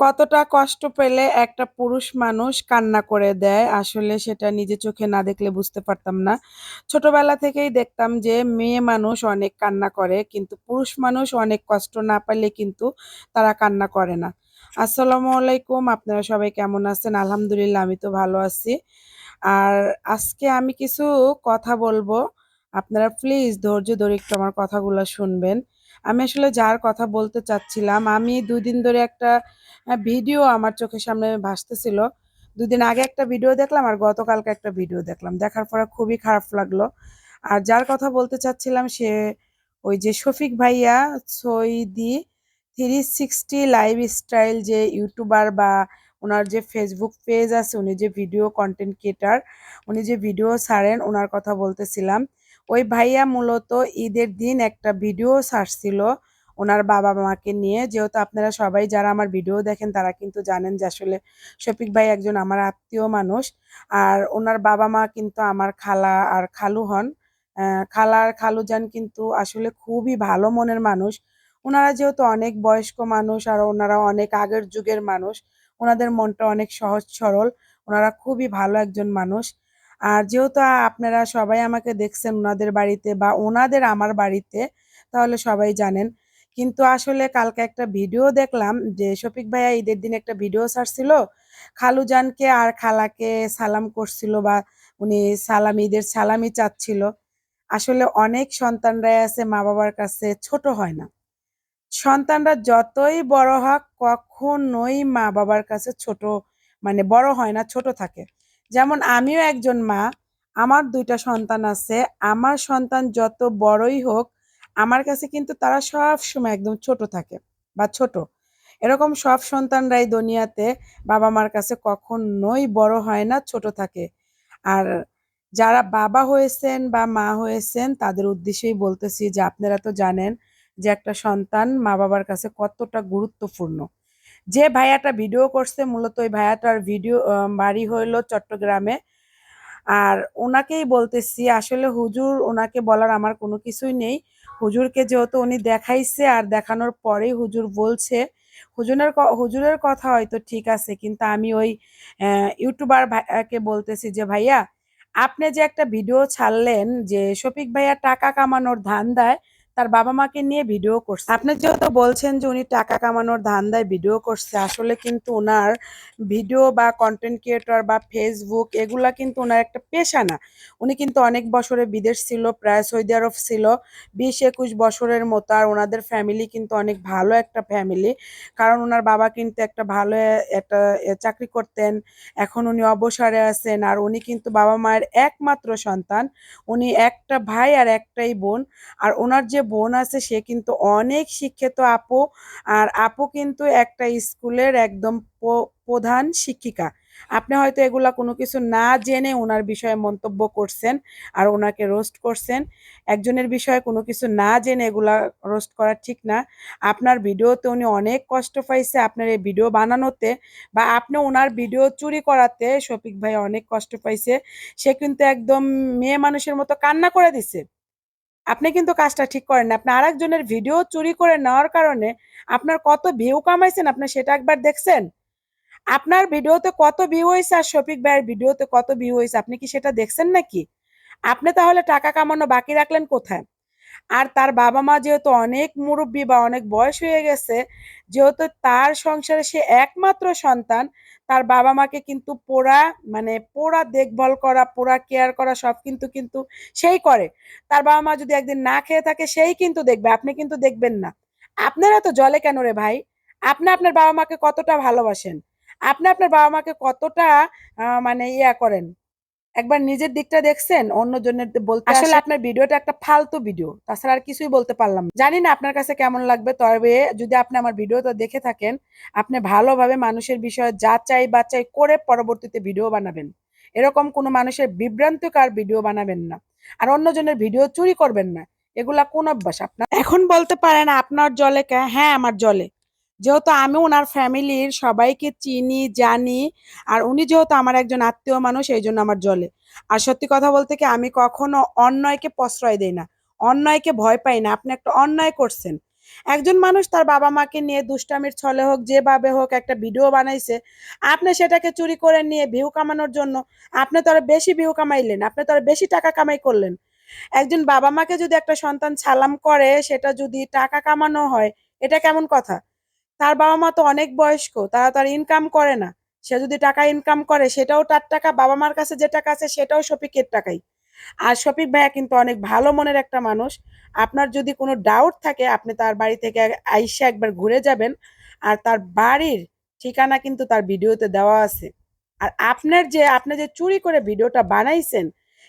কতটা কষ্ট পেলে একটা পুরুষ মানুষ কান্না করে দেয়? আসলে সেটা নিজে চোখে না দেখলে বুঝতে পারতাম না। ছোটবেলা থেকেই দেখতাম যে, মেয়ে মানুষ অনেক কান্না করে, কিন্তু পুরুষ মানুষ অনেক কষ্ট না পারলে কিন্তু তারা কান্না করে না। আসসালামু আলাইকুম, আপনারা সবাই কেমন আছেন? আলহামদুলিল্লাহ, আমি তো ভালো আছি। আর আজকে আমি কিছু কথা বলব। আপনারা প্লিজ ধৈর্য ধরে একটু আমার কথাগুলো শুনবেন। আমি আসলে যার কথা বলতে চাচ্ছিলাম, আমি দুই দিন ধরে একটা ভিডিও আমার চোখের সামনে ভাসতেছিল। দুদিন আগে একটা ভিডিও দেখলাম আর গতকালকে একটা ভিডিও দেখলাম। দেখার পরে খুবই খারাপ লাগল। আর যার কথা বলতে চাচ্ছিলাম সে ওই যে শফিক ভাইয়া, সৈদি থ্রি সিক্সটি লাইফ স্টাইল যে ইউটিউবার বা ওনার যে ফেসবুক পেজ আছে, উনি যে ভিডিও কন্টেন্ট ক্রিয়েটার উনি যে ভিডিও ছাড়েন, ওনার কথা বলতেছিলাম। ওই ভাইয়া মূলত ঈদের দিন একটা ভিডিও ছাড়ছিল ওনার বাবা মাকে নিয়ে। যেহেতু আপনারা সবাই যারা আমার ভিডিও দেখেন, তারা কিন্তু জানেন যে আসলে শফিক ভাই একজন আমার আত্মীয় মানুষ। আর ওনার বাবা মা কিন্তু আমার খালা আর খালু হন। খালা আর খালু যান কিন্তু আসলে খুবই ভালো মনের মানুষ। ওনারা যেহেতু অনেক বয়স্ক মানুষ আর ওনারা অনেক আগের যুগের মানুষ, ওনাদের মনটা অনেক সহজ সরল। ওনারা খুবই ভালো একজন মানুষ। আর যেহেতু আপনারা সবাই আমাকে দেখছেন ওনাদের বাড়িতে বা ওনাদের আমার বাড়িতে, তাহলে সবাই জানেন। কিন্তু আসলে কালকে একটা ভিডিও দেখলাম যে শফিক ভাইয়া ঈদের দিন একটা ভিডিও ছাড়ছিল। খালুজানকে আর খালাকে সালাম করছিল বা উনি সালাম, ঈদের সালামি চাচ্ছিল। আসলে অনেক সন্তানরাই আছে মা বাবার কাছে ছোট হয় না। সন্তানরা যতই বড় হোক, কখনোই মা বাবার কাছে ছোট মানে বড় হয় না, ছোট থাকে। যেমন আমিও একজন মা, আমার দুইটা সন্তান আছে, আমার সন্তান যত বড়ই হোক, আমার কাছে কিন্তু তারা সব সময় একদম ছোট থাকে বা ছোট। এরকম সব সন্তানরাই দুনিয়াতে বাবা মার কাছে কখনোই বড় হয় না, ছোট থাকে। আর যারা বাবা হয়েছেন বা মা হয়েছেন, তাদের উদ্দেশ্যেই বলতেছি যে, আপনারা তো জানেন যে একটা সন্তান মা বাবার কাছে কতটা গুরুত্বপূর্ণ। যে ভাইয়াটা ভিডিও করছে, মূলত ওই ভাইয়াটার ভিডিও বাড়ি হইল চট্টগ্রামে। আর ওনাকেই বলতেছি, আসলে হুজুর, ওনাকে বলার আমার কোনো কিছুই নেই। হুজুরকে যেহেতু উনি দেখাইছে, আর দেখানোর পরেই হুজুর বলছে, হুজুরের হুজুরের কথা হয়তো ঠিক আছে, কিন্তু আমি ওই ইউটিউবার ভাইয়াকে বলতেছি যে, ভাইয়া, আপনি যে একটা ভিডিও ছাড়লেন যে, শফিক ভাইয়া টাকা কামানোর ধান দেয় তার বাবা মাকে নিয়ে ভিডিও করছে। আপনি যেহেতু বলছেন যে উনি টাকা কামানোর ধান্দায় ভিডিও করছে, আসলে কিন্তু ওনার ভিডিও বা কন্টেন্ট ক্রিয়েটর বা ফেসবুক এগুলা কিন্তু ওনার একটা পেশা না। উনি কিন্তু অনেক বছরে বিদেশ ছিল, প্রায় সৌদি আরব ছিল। বিশ একুশ বছরের মতো আর ওনাদের ফ্যামিলি কিন্তু অনেক ভালো একটা ফ্যামিলি কারণ ওনার বাবা কিন্তু একটা ভালো একটা চাকরি করতেন, এখন উনি অবসরে আছেন আর উনি কিন্তু বাবা মায়ের একমাত্র সন্তান। উনি একটা ভাই আর একটাই বোন। আর ওনার যে বোন আছে, সে কিন্তু অনেক শিক্ষিত আপু। আর আপু কিন্তু একটা স্কুলের একদম প্রধান শিক্ষিকা। আপনি হয়তো এগুলা কোনো কিছু না জেনে ওনার বিষয়ে মন্তব্য করছেন আর ওনাকে রোস্ট করছেন। একজনের বিষয়ে কোনো কিছু না জেনে এগুলা রোস্ট করা ঠিক না। আপনার ভিডিওতে উনি অনেক কষ্ট পাইছে আপনার এই ভিডিও বানানোতে বা আপনি ওনার ভিডিও চুরি করাতে শফিক ভাই অনেক কষ্ট পাইছে। সে কিন্তু একদম মেয়ে মানুষের মতো কান্না করে দিছে। আপনি কিন্তু কাজটা ঠিক করেন না। আপনি আরেকজনের ভিডিও চুরি করে নেওয়ার কারণে আপনার কত ভিউ কামাইছেন, আপনি সেটা একবার দেখছেন? আপনার ভিডিওতে কত ভিউ হয়েছে আর শফিক ভাইয়ের ভিডিওতে কত ভিউ হয়েছে আপনি কি সেটা দেখছেন নাকি? আপনি তাহলে টাকা কামানো বাকি রাখলেন কোথায়? আর তার বাবা মা যেহেতু অনেক মুরব্বী বা অনেক বয়স হয়ে গেছে, যেহেতু তার সংসারে সে একমাত্র সন্তান, তার বাবা মাকে কিন্তু পোড়া মানে পোড়া দেখভাল করা, পোড়া কেয়ার করা সব কিন্তু কিন্তু সেই করে। তার বাবা মা যদি একদিন না খেয়ে থাকে, সেই কিন্তু দেখবে, আপনি কিন্তু দেখবেন না। আপনারা তো জলে কেন রে ভাই? আপনি আপনার বাবা মাকে কতটা ভালোবাসেন? আপনি আপনার বাবা মাকে কতটা মানে ইয়া করেন? একবার নিজের দিকটা দেখছেন অন্য জনের বলতে আসলে আপনার ভিডিওটা একটা ফালতু ভিডিও। তাছাড়া আর কিছুই বলতে পারলাম জানি না আপনার কাছে কেমন লাগবে তবে যদি আপনি আমার ভিডিওটা দেখে থাকেন আপনি ভালোভাবে মানুষের বিষয়ে যাচাই বাচাই করে পরবর্তীতে ভিডিও বানাবেন। এরকম কোনো মানুষের বিভ্রান্তিকর ভিডিও বানাবেন না। আর অন্যজনের ভিডিও চুরি করবেন না। এগুলা কোন অভ্যাস? আপনার এখন বলতে পারেন আপনার জলে কে হ্যাঁ আমার জলে। যেহেতু আমি ওনার ফ্যামিলির সবাইকে চিনি, জানি, আর উনি যেহেতু আমার একজন আত্মীয় মানুষ, এই জন্য আমার জলে। আর সত্যি কথা বলতে কি, আমি কখনো অন্যায়কে প্রশ্রয় দেই না। অন্যায়কে ভয় পাই না। আপনি একটা অন্যায় করছেন। একজন মানুষ তার বাবা মাকে নিয়ে দুষ্টামির ছলে হোক, যেভাবে হোক একটা ভিডিও বানাইছে, আপনি সেটাকে চুরি করে নিয়ে ভিউ কামানোর জন্য আপনি তো আরও বেশি ভিউ কামাইলেন, আপনি তো আরও বেশি টাকা কামাই করলেন। একজন বাবা মাকে যদি একটা সন্তান সালাম করে, সেটা যদি টাকা কামানো হয়, এটা কেমন কথা? তার বাবা মা তো অনেক বয়স্ক, তারা তার ইনকাম করে না। সে যদি টাকা ইনকাম করে, সেটাও তার টাকা বাবা মার কাছে যে টাকা আছে, সেটাও শফিকের টাকাই। আর শফিক ভাইয়া কিন্তু অনেক ভালো মনের একটা মানুষ। আপনার যদি কোনো ডাউট থাকে, আপনি তার বাড়ি থেকে আইসা একবার ঘুরে যাবেন। আর তার বাড়ির ঠিকানা কিন্তু তার ভিডিওতে দেওয়া আছে। আর আপনার যে, আপনি যে চুরি করে ভিডিওটা বানাইছেন,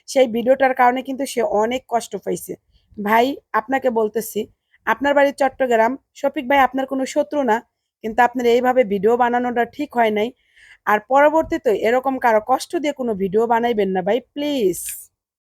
সেই ভিডিওটার কারণে কিন্তু সে অনেক কষ্ট পাইছে। ভাই, আপনাকে বলতেছি আপনার বাড়ির চট্টগ্রাম, শফিক ভাই আপনার কোনো শত্রু না, কিন্তু আপনার এইভাবে ভিডিও বানানোটা ঠিক হয় নাই। আর পরবর্তীতে এরকম কারও কষ্ট দিয়ে কোনো ভিডিও বানাইবেন না ভাই, প্লিজ।